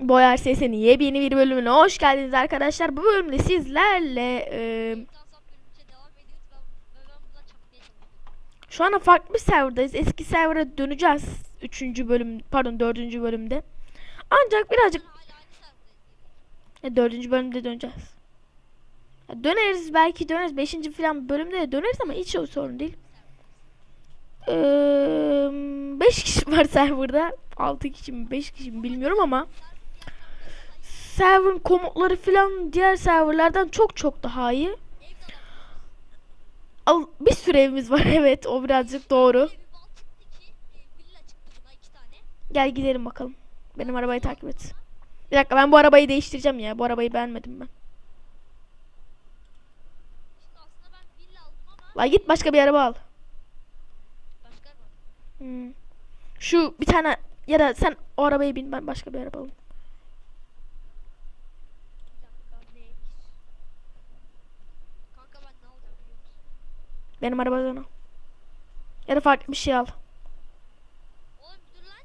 Boyar Ses'in yepyeni bir bölümüne hoş geldiniz arkadaşlar. Bu bölümde sizlerle e, şu anda farklı bir serverdayız. Eski server'a döneceğiz. Üçüncü bölüm pardon dördüncü bölümde. Ancak birazcık e, dördüncü bölümde döneceğiz. Ya döneriz belki döneriz. Beşinci falan bölümde de döneriz ama hiç o sorun değil. Ee, beş kişi var serverda. Altı kişi mi beş kişi mi bilmiyorum ama server'ın komutları falan diğer serverlardan çok çok daha iyi. Al, bir sürü evimiz var evet o birazcık doğru. Gel gidelim bakalım. Benim arabayı takip et. Bir dakika ben bu arabayı değiştireceğim ya. Bu arabayı beğenmedim ben. La git başka bir araba al. Hmm. Şu bir tane ya da sen o arabaya bin ben başka bir araba alayım. Bir dakika neymiş? Kanka ben ne alacağım biliyor musun? Benim arabadan al. Ya da farklı bir şey al. Oğlum dur lan.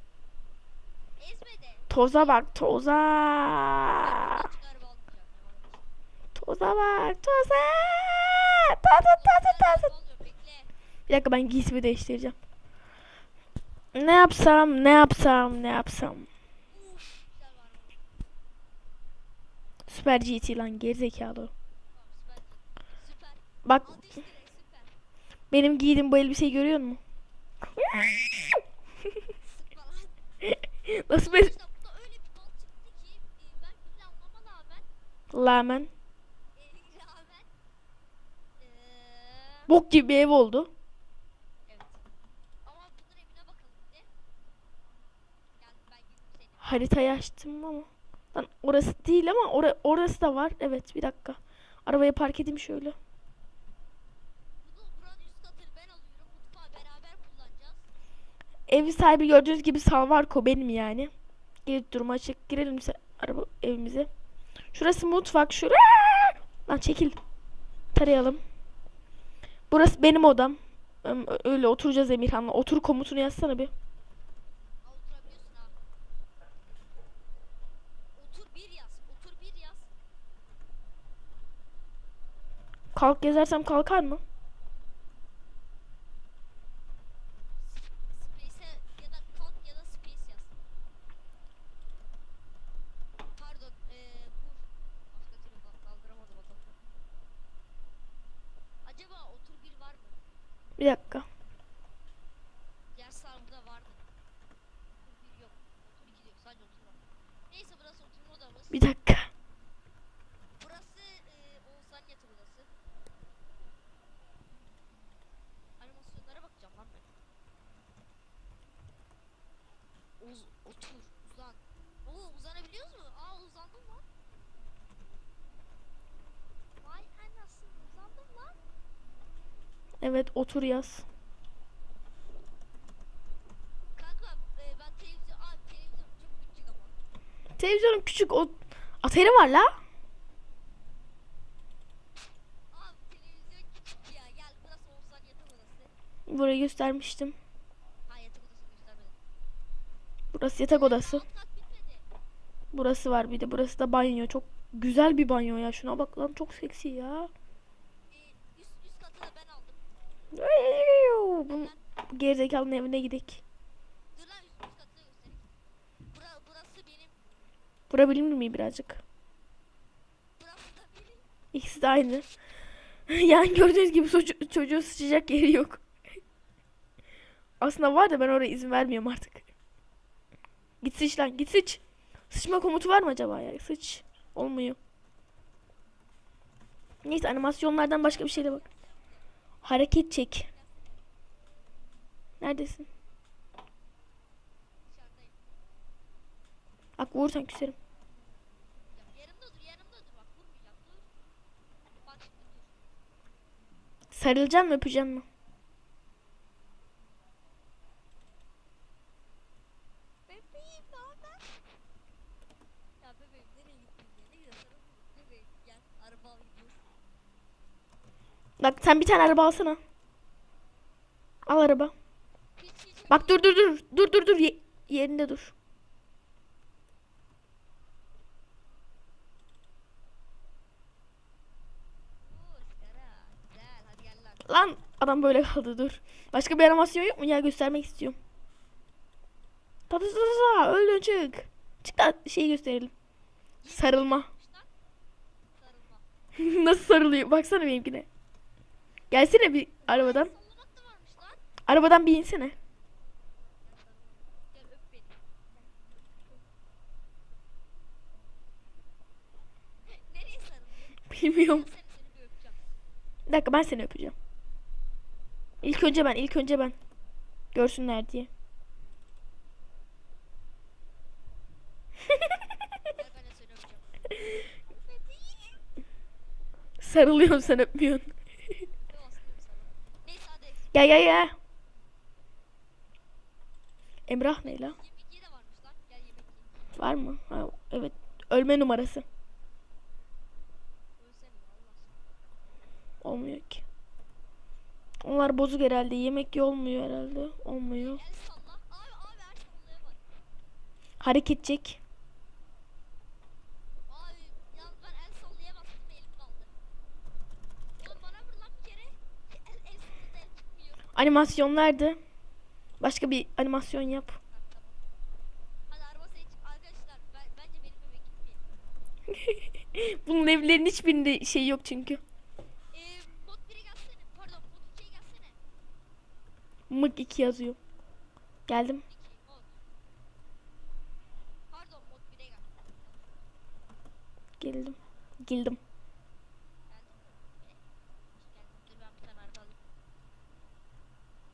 Ezme de. Toza bak toza. Toza bak toza. Toza toza toza. Bir dakika ben giysimi değiştireceğim. Ne yapsam ne yapsam ne yapsam. Süper GT lan gerizekalı. Bak süper. Benim giydiğim bu elbiseyi görüyor musun? Nasıl e, ben lamen. e, e, Bok gibi bir ev oldu. seni. Haritayı açtım ama. Lan orası değil ama ora- orası da var. Evet bir dakika. Arabayı park edeyim şöyle. Bunu buranın üst katını ben alıyorum. Mutfağı beraber kullanacağız. Ev sahibi gördüğünüz gibi Salvarko benim yani. Geri durum açık. Girelim araba evimize. Şurası mutfak. Şura. Lan çekil. Tarayalım. Burası benim odam. Öyle oturacağız Emirhan'la. Otur komutunu yazsana bir. Kalk yazarsam kalkar mı? Space'e ya da kalk ya da space yaz. Pardon. Eee vur. Başka türlü bak kaldıramadım adamı. Acaba otur bir var mı? Bir dakika. Diğer sağımda vardı. Otur bir yok. Otur iki de yok. Sadece otur var. Neyse burası oturma odamız. Bir dakika. Burası eee Oğuzhan yatı burası. Animasyonlara bakacağım lan ben. Uz otur, uzan. Oo uzanabiliyoruz mu? Aa uzandım lan. Vay anasını uzandım lan. Evet otur yaz. Kanka küçük o ateri var la. Burayı göstermiştim. Burası yatak odası. Burası var bir de. Burası da banyo. Çok güzel bir banyo ya. Şuna bak lan çok seksi ya. Eee, üst, üst katı da ben aldım. Bunun gerizekalının evine göstereyim. Bura, bilinir mi birazcık? İkisi de aynı. yani gördüğünüz gibi çocuğu, çocuğun sıçacak yeri yok. Aslında var da ben oraya izin vermiyorum artık. Git sıç lan git sıç. Sıçma komutu var mı acaba ya? Sıç. Olmuyor. Neyse animasyonlardan başka bir şeyle bak. Hareket çek. Neredesin? Bak vurursan küserim. Ya, yanımda dur yanımda Bak sen bir tane araba alsana. Al araba. Bak dur dur dur. Dur dur dur. Ye yerinde dur. Lan adam böyle kaldı dur. Başka bir animasyon yok mu? Ya göstermek istiyorum. Tatlı tatlı öldün çık. Çık da şeyi gösterelim. Sarılma. Nasıl sarılıyor? Baksana benimkine. Gelsene bir arabadan. Arabadan bir insene. Bilmiyorum. Bir dakika ben seni öpeceğim. İlk önce ben, ilk önce ben. Görsünler diye. Sarılıyorsun sen öpmüyorsun. Yok aslında sarılma. Neyse hadi. Gel gel gel. Emrah ne la? Yemek ye de varmış lan. Gel yemek ye. Var mı? Ha, evet. Ölme numarası. Ya. Olmuyor ki. Onlar bozuk herhalde. Yemek ye olmuyor herhalde. Olmuyor. Bak. Hareket çek. Abi yalnız ben el sallayamazsın elim kaldı. Oğlum bana vur lan bir kere. El, el sallada el çıkmıyor. Animasyon nerede? Başka bir animasyon yap. Bunun evlerin hiçbirinde şey yok çünkü. Eee mod 1'e gelsene. Pardon mod 2'ye gelsene. Mık 2 yazıyor. Geldim. 2 mod. Pardon mod 1'e gel. Geldim. Geldim. Geldim. E, Geldim. Dur ben bir tane araba alayım.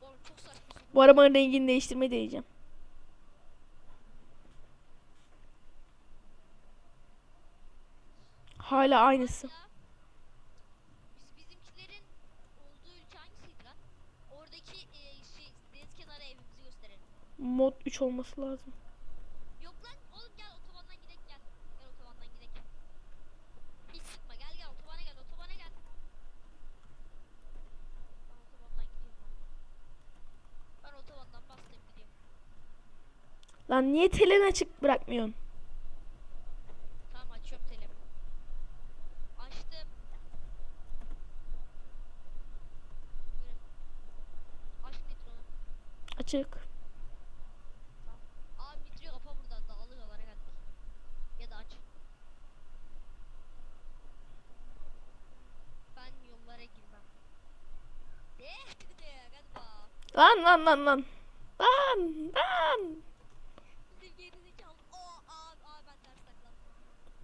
Oğlum çok saçma şey. Bu arabanın rengini değiştirmeyi deneyeceğim. Hala aynısı. E, şey. Mod 3 olması lazım. Yok lan oğlum gel otobandan gidelim gel. Gel otobandan gidelim gel. Hiç sıkma gel gel otobana gel otobana gel. Ben otobandan gidiyorum. Ben otobandan bastım gidiyorum. Lan niye telini açık bırakmıyorsun? Tamam açıyorum telefonu. Açtım. Aç. Açık. Aa kapa. Ya da aç. Ben yollara girmem. Lan lan lan lan. Lan lan.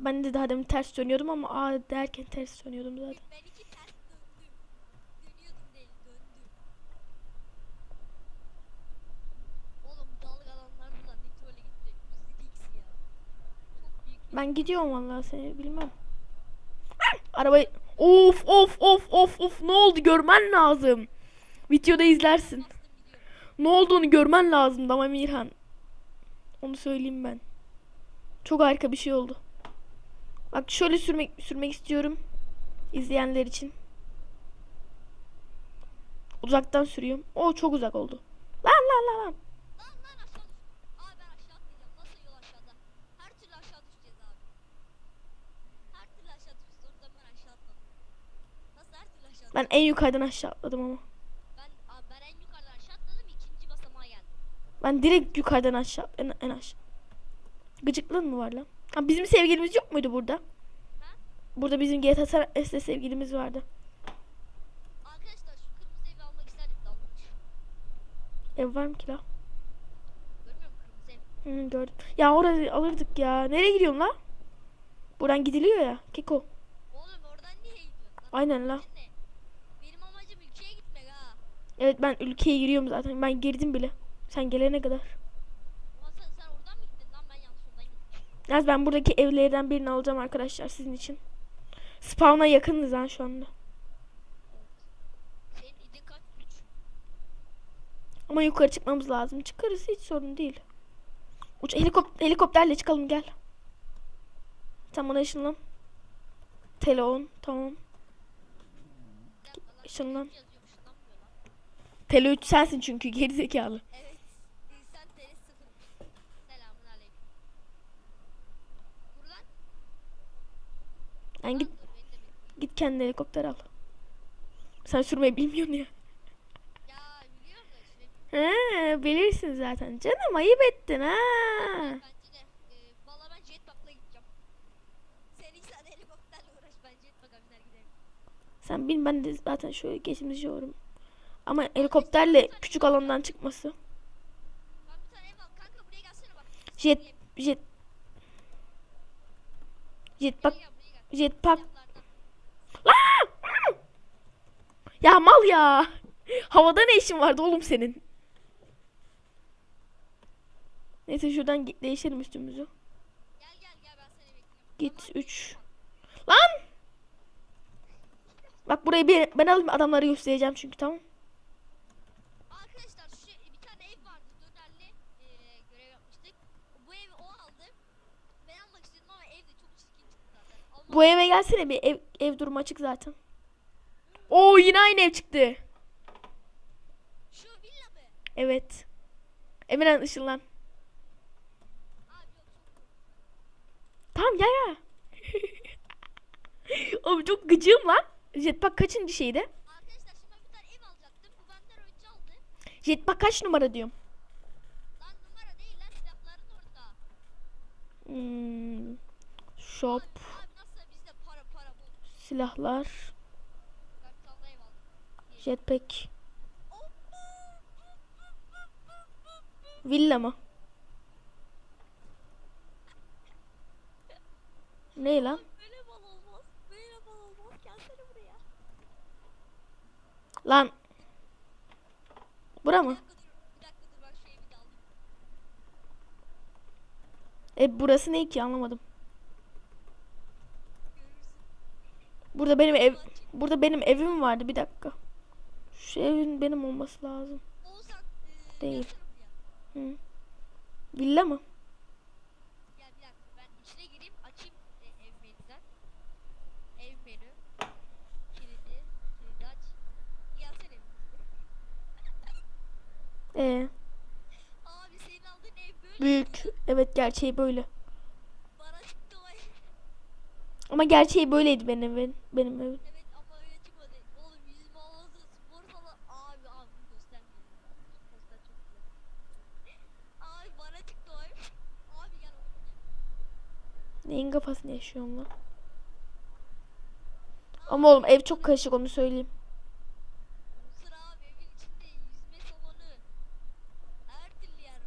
Ben de daha demin ters dönüyordum ama aa derken ters dönüyordum zaten. Ben iki ters döndüm. Dönüyordum değil döndüm. Oğlum dalgalanlar buradan Nitro'yla gidecek. Zidix ya. Çok büyük bir Ben gidiyorum vallahi seni bilmem. Arabayı of of of of of ne oldu görmen lazım. Videoda izlersin. Ne olduğunu görmen lazımdı ama Mirhan. Onu söyleyeyim ben. Çok harika bir şey oldu. Bak şöyle sürmek sürmek istiyorum. izleyenler için. Uzaktan sürüyorum. O çok uzak oldu. Lan lan lan lan. Ben en yukarıdan aşağı atladım ama. Ben, abi ben en yukarıdan aşağı atladım. ikinci basamağa geldim. Ben direkt yukarıdan aşağı en, en aşağı. Gıcıklığın mı var lan? Ha, bizim sevgilimiz yok muydu burada? Burada bizim GTA San Andreas'te sevgilimiz vardı. Arkadaşlar şu kırmızı evi almak isterdim de almamış. Ev var mı ki la? Görmüyor musun kırmızı ev? Hı, gördüm. Ya orayı alırdık ya. Nereye gidiyorsun la? Buradan gidiliyor ya. Keko. Oğlum oradan niye gidiyorsun lan? Aynen la. Ne? Benim amacım ülkeye gitmek ha. Evet ben ülkeye giriyorum zaten. Ben girdim bile. Sen gelene kadar. Ulan sen, sen oradan mı gittin lan? Ben yanlış yoldan Yalnız ben buradaki evlerden birini alacağım arkadaşlar sizin için. Spawn'a yakınız ha şu anda. 3. Ama yukarı çıkmamız lazım. Çıkarız hiç sorun değil. Uç helikop helikopterle çıkalım gel. Sen bana ışınlan. Telefon tamam. Lan. Işınlan. Lan lan. Tele 3 sensin çünkü gerizekalı. Evet. Yani git git kendine helikopter al. Sen sürmeyi bilmiyorsun ya. He, bilirsin zaten. Canım ayıp ettin ha. E. Sen bin ben de zaten şöyle geçmişiyorum. Ama helikopterle küçük alandan çıkması. Bak. Jet Söyleyeyim. jet jetpack Jetpack. Ya mal ya. Havada ne işin vardı oğlum senin? Neyse şuradan değişelim üstümüzü. Git 3. Lan! Bak burayı bir, ben alayım adamları göstereceğim çünkü tamam. Arkadaşlar şu bir tane ev vardı dönerli e, görev yapmıştık. Bu evi o aldı. Ben almak istedim ama ev de çok çirkin çıktı zaten. Almak Bu eve gelsene bir ev, ev durumu açık zaten. Oo yine aynı ev çıktı. Şu villa mı? Evet. Emirhan ışınlan. Tamam ya ya. Oğlum çok gıcığım lan. Jetpack kaçıncı şeydi? Arkadaşlar şimdi ben bir tane ev alacaktım. Bu benden önce aldı. Jetpack kaç numara diyorum. Lan numara değil lan silahların orada. Hmm. Shop, Abi, abi nasıl bizde para para bol. Silahlar, jetpack, villa mı? Ne lan? Lan. Bura mı? E burası ne ki anlamadım. Burada benim ev burada benim evim vardı bir dakika. Şu evin benim olması lazım. Değil. Hı. Villa mı? Gel bir dakika ben içine Ama gerçeği böyleydi benim evim. Benim evim. Evet ama öyle çıkmadı. Oğlum yüzme havası spor salonu. Abi abi bunu göstermeyelim. Göster çok güzel. Abi bana çıktı o ev. Abi gel oğlum. Neyin kafasını yaşıyorum lan? Ama oğlum ev çok karışık onu söyleyeyim.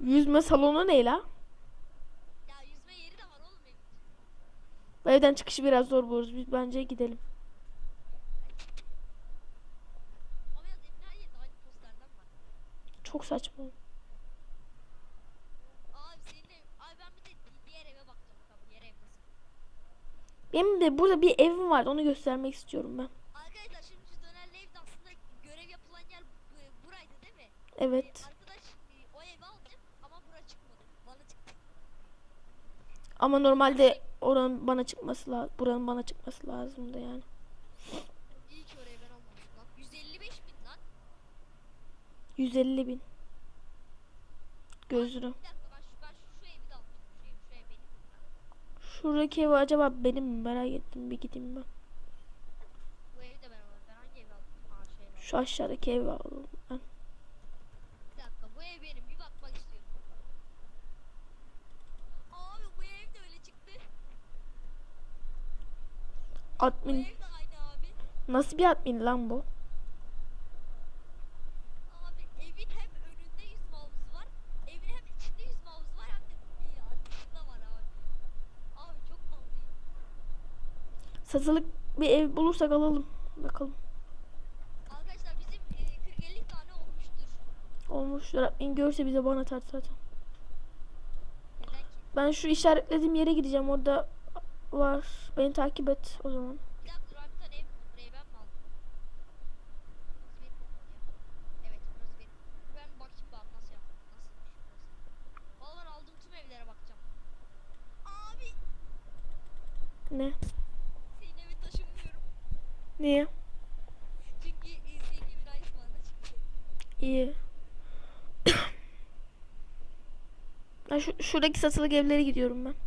Evin. Yüzme salonu ne la? Ya yüzme yeri de var oğlum evin. Bu evden çıkışı biraz zor buluruz. Biz bence gidelim. Var. Çok saçma. Benim de burada bir evim vardı. Onu göstermek istiyorum ben. Arkadaşlar şimdi şu dönerli evde aslında görev yapılan yer bu- buraydı değil mi? Evet. Ee, arkadaş e, o evi aldı ama bura çıkmadı. Bana çıktı. Ama normalde oranın bana çıkması lazım. Buranın bana çıkması lazımdı yani. İyi ki oraya ben almamışım lan. 155 bin lan. 150 bin. Benim. Şuradaki ev acaba benim mi? Merak ettim. Bir gideyim ben. Bu evi de ben aldım. Ben hangi evi aldım? Aa şey aldım. Şu aşağıdaki evi alalım ben. Bir dakika bu ev benim. Bir bakmak istiyorum. Abi bu ev de öyle çıktı. Bu Admin. ev de aynı abi. Nasıl bir admin lan bu? Abi evin hem önünde yüzme havuzu var. Evin hem içinde yüzme havuzu var hem de e, dışında var abi. Abi çok mantıklı. Satılık bir ev bulursak alalım. Bakalım. Arkadaşlar bizim e, 40-50 tane olmuştur. Olmuştur. Admin görse bize bana atar zaten. Ben şu işaretlediğim yere gideceğim. Orada var. Beni takip et o zaman. Ne? senin evi taşımıyorum. Niye? Çünkü senin evin aynısı bana çıktı. İyi. ben şu, şuradaki satılık evlere gidiyorum ben.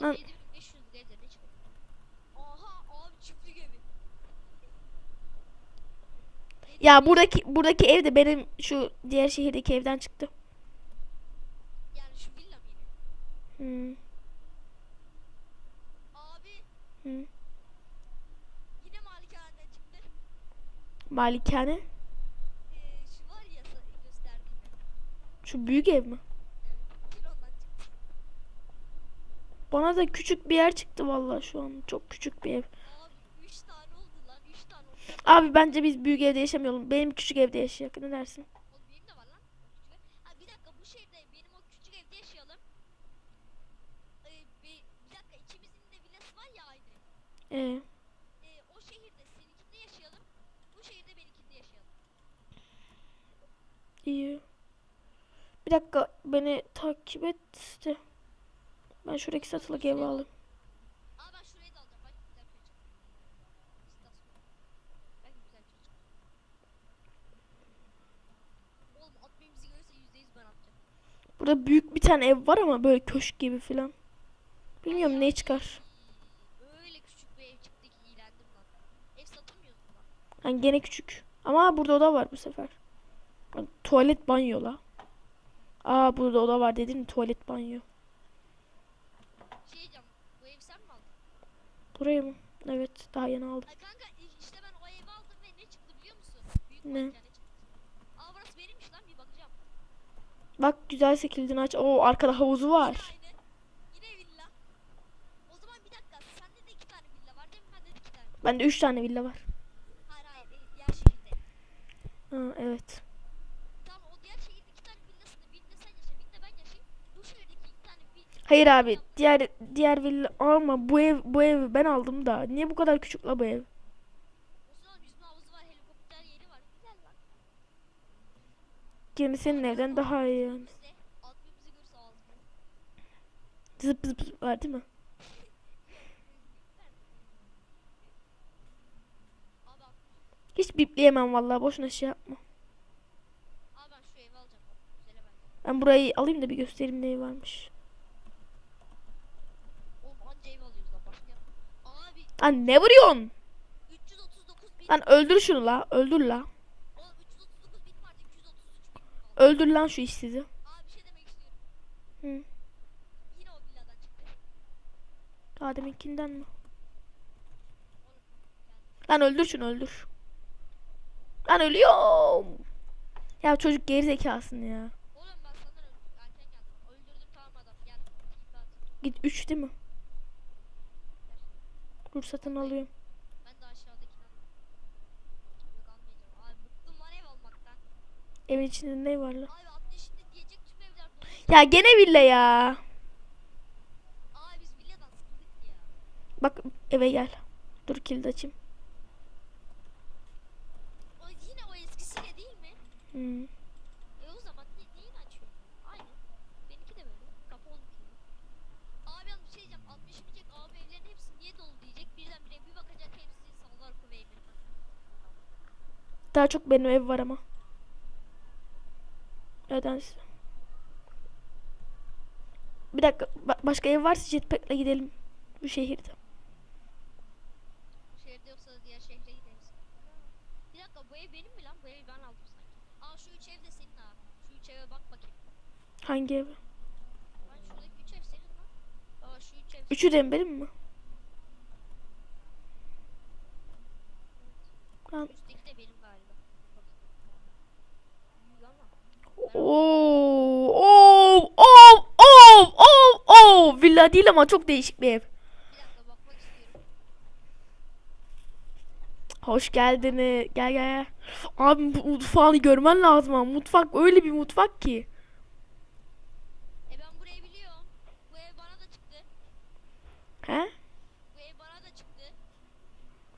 Lan- Oğlum 7500 liraya ne çıkıyor? Aha abi çiftlik evi. Ya buradaki buradaki ev de benim şu diğer şehirdeki evden çıktı. Yani şu villa mı yine? Hmm. Abi Hı. yine malikaneden çıktı. Malikane. Ee, şu var ya gösterdiğim. Şu büyük ev mi? Evet. Yine ondan çıktı. Bana da küçük bir yer çıktı vallahi şu an. Çok küçük bir ev. Abi 3 tane oldu lan 3 tane oldu. Abi bence biz büyük evde yaşamayalım. Benim küçük evde yaşayak. Ne dersin? Ee, Ee, o şehirde seninkinde yaşayalım. Bu şehirde benimkinde yaşayalım. iyi. Bir dakika beni takip et de. Ben şuradaki satılık evi alayım. Aa ben şurayı da alacağım. Bak güzel bir çıktı. İstasyon. Bak güzel bir çıktı. Oğlum atmayı bizi görürse %100 ben atacağım. Burada büyük bir tane ev var ama böyle köşk gibi filan. Bilmiyorum ne çıkar. Öyle küçük bir ev çıktı ki iğrendim lan. Ev satamıyorsun lan. Yani gene küçük. Ama burada oda var bu sefer. Tuvalet banyo la. Aa burada oda var dedin? Tuvalet banyo. Şey diyeceğim. Bu evi sen mi aldın? Buraya mı? Evet daha yeni aldım. Ay kanka işte ben o evi aldım ve ne çıktı biliyor musun? Büyük Ne? Aa burası benimmiş lan bir bakacağım. Bak güzelse kilidini aç. Oo arkada havuzu var. Yine aynı. Yine villa. O zaman bir dakika sende de iki tane villa var değil mi? Bende de iki tane. Bende 3 tane villa var. Hayır hayır e, diğer şehirde. Ha, evet. Tamam o diğer şehirde iki tane villasını birinde sen yaşa birinde ben yaşayayım. Bu şehirdeki iki tane bir Hayır abi diğer diğer villa ama bu ev bu evi ben aldım da. Niye bu kadar küçük la bu ev? Yeni senin evden daha iyi yani. Zıp zıp zıp var değil mi? Hiç bipleyemem vallahi boşuna şey yapma. Ben burayı alayım da bir göstereyim neyi varmış. Oğlum anca ev alıyoruz lan başka. Abi Lan ne vuruyorsun? 339 bin. Lan öldür şunu la. Öldür la. Oğlum 339 bin vardı 233 bin kaldı. Öldür lan şu işsizi. Şey. Hı. Daha deminkinden mi? Lan öldür şunu öldür. Lan ölüyorum. Ya çocuk geri zekasın ya. Git 3 değil mi? Dur satın alıyorum. Ben de aşağıdakini alayım. Yok almayacağım. Abi bıktım lan ev almaktan. Evin içinde ne var la? Abi 60 şimdi diyecek tüm evler dolu. Ya gene villa ya. Abi biz villadan sıkıldık ya. Bak eve gel. Dur kilidi açayım. O yine o eskisiyle değil mi? Hmm. E o zaman ne, neyin açıyor? Aynı. Benimki de böyle. Kapı olmuş. Abi yalnız bir şey diyeceğim. 60 diyecek abi evlerin hepsi niye dolu diyecek. Birdenbire bir bakacak hepsi sallar kuvveyleri. Daha çok benim ev var ama. Nedense. Bir dakika. ba- başka ev varsa jetpack'le gidelim. Bu şehirde. Bu şehirde yoksa da diğer şehre gideriz. Bir dakika bu ev benim mi lan? Bu evi ben aldım sanki. Aa şu üç ev de senin ha. Şu üç eve bak bakayım. Hangi ev? Lan şuradaki üç ev senin lan. Aa şu üç ev. Üçü de benim mi? Lan. Üstteki de benim galiba. Büyük ama. Oo, oo, oo, oo, oo, oo. Villa değil ama çok değişik bir ev. Hoş geldiniz. Gel gel gel. Abi bu mutfağını görmen lazım ama mutfak öyle bir mutfak ki. E ben burayı biliyorum. Bu ev bana da çıktı. He? Bu ev bana da çıktı.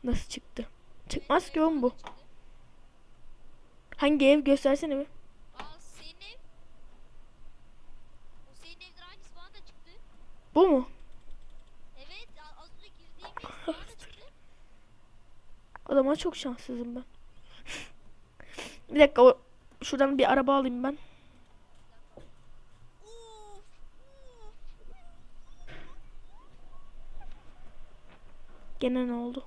Nasıl çıktı? Çıkmaz ki oğlum bu. Hangi ev göstersene bir. Bu mu? Evet az önce girdiğimiz Adama çok şanssızım ben. bir dakika şuradan bir araba alayım ben. Gene ne oldu?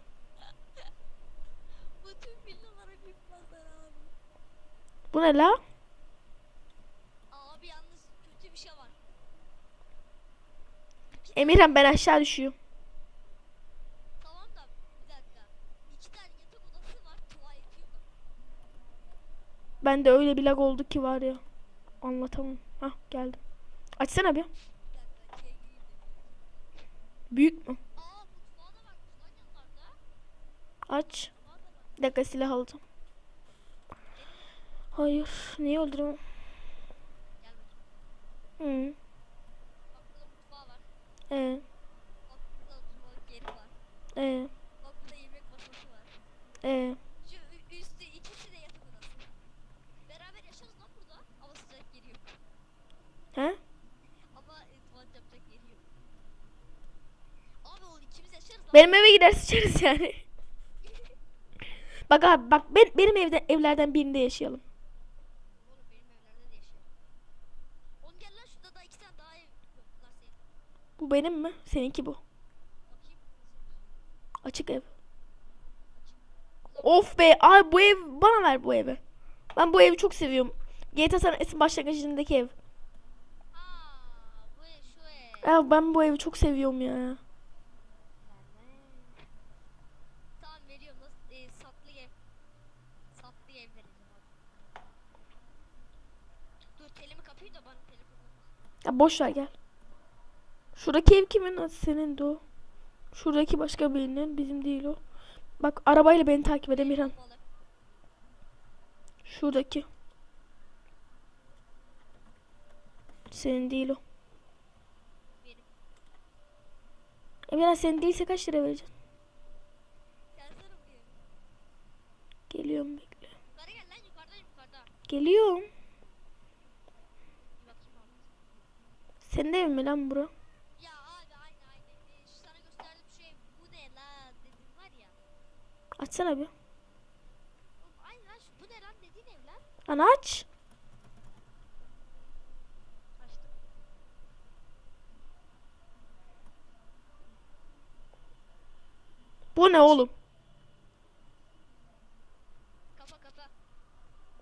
Bu ne la? Emirhan ben aşağı düşüyorum. Tamam da bir dakika. İki tane yatak odası var. Tuvaleti yok. Ben de öyle bir lag oldu ki var ya. Anlatamam. Hah geldim. Açsana bir. Büyük mü? Aç. Bir dakika silah alacağım. Hayır. Niye öldürüyorum? Gel bakayım. Hı. Bak burada mutfağı var. Ee, Bak burada oturmalık yeri var. ee, Bak burada yemek masası var. ee. Şu ü- üstü ikisi de yatak odası. Beraber yaşarız lan burada. Ama sıcak yeri yok. He? Ama e, tuvalet yapacak yeri yok. Abi oğlum ikimiz yaşarız lan. Benim eve gider sıçarız yani. Bak abi bak ben, benim evde evlerden birinde yaşayalım. Bu benim mi? Seninki bu. Açık ev. Of be abi bu ev bana ver bu evi. Ben bu evi çok seviyorum. GTA San Andreas'ın başlangıcındaki ev. Ha, bu ev şu ev. Ya ben bu evi çok seviyorum ya. Verme. Tamam veriyorum. Nasıl e, satlı ev. Satlı ev vereceğim abi. Dur telimi kapayım da bana telefonu. Ya boş ver gel. Şuradaki ev kimin? Senin de o. Şuradaki başka birinin bizim değil o. Bak arabayla beni takip et Emirhan. Şuradaki. Senin değil o. Emirhan senin değilse kaç lira vereceksin? Geliyorum bekle. Geliyorum. Bir bakayım abi. Senin ev mi lan bura? Ya abi aynı aynı. Ee, şu sana gösterdiğim şey bu ne lan dedim var ya. Açsana bir. Oğlum aynı lan şu bu ne lan dediğin ev lan. Lan aç. Açtım. Bu ne oğlum? Kapa kapa.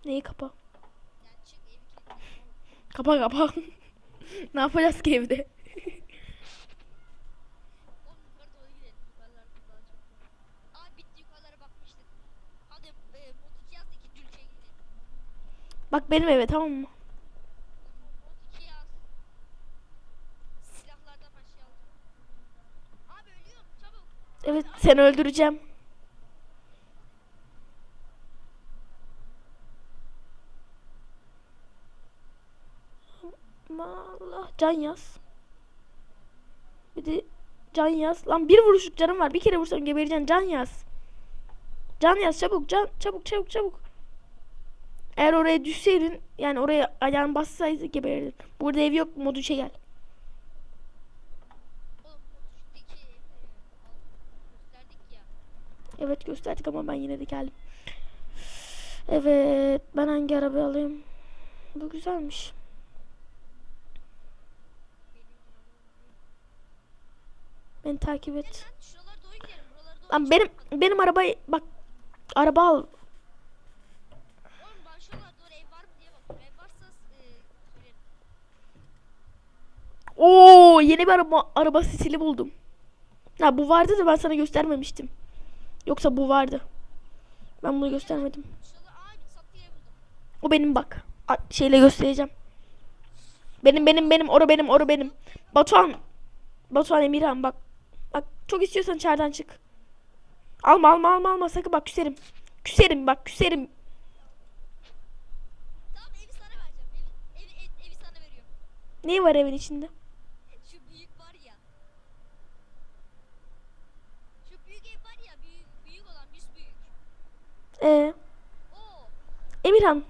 Neyi kapa? Yani çık evi. Kapa kapa. ne yapacağız ki evde? Oğlum yukarı doğru gidelim. Yukarılarda daha çok var. Aa bitti yukarılara bakmıştık. Hadi mod 2 yaz ikinci ülkeye gidelim. Bak benim eve tamam mı? Mod 2 yaz. Silahlardan başlayalım. Abi ölüyorum çabuk. Evet seni öldüreceğim. Allah can yaz. Bir de can yaz. Lan bir vuruşluk canım var. Bir kere vursam gebereceksin. Can yaz. Can yaz çabuk can çabuk çabuk çabuk. Eğer oraya düşseydin yani oraya ayağın bassaydı geberirdin. Burada ev yok modu şey gel. Oğlum mod 3'teki al- gösterdik ya. Evet gösterdik ama ben yine de geldim. Evet ben hangi arabayı alayım? Bu güzelmiş. Beni takip et. lan benim benim arabayı bak araba al. E. Oo yeni bir araba araba stili buldum. Ha bu vardı da ben sana göstermemiştim. Yoksa bu vardı. Ben bunu göstermedim. O benim bak. A- şeyle göstereceğim. Benim benim benim oru benim oru benim. Batuhan. Batuhan Emirhan bak. Bak çok istiyorsan içeriden çık. Alma alma alma alma sakın bak küserim. Küserim bak küserim. Tamam evi sana vereceğim. Evi, evi, evi, evi sana veriyorum. Ne var evin içinde? Şu büyük var ya. Şu büyük ev var ya büyük büyük olan büyük büyük. Ee, Oo. Emirhan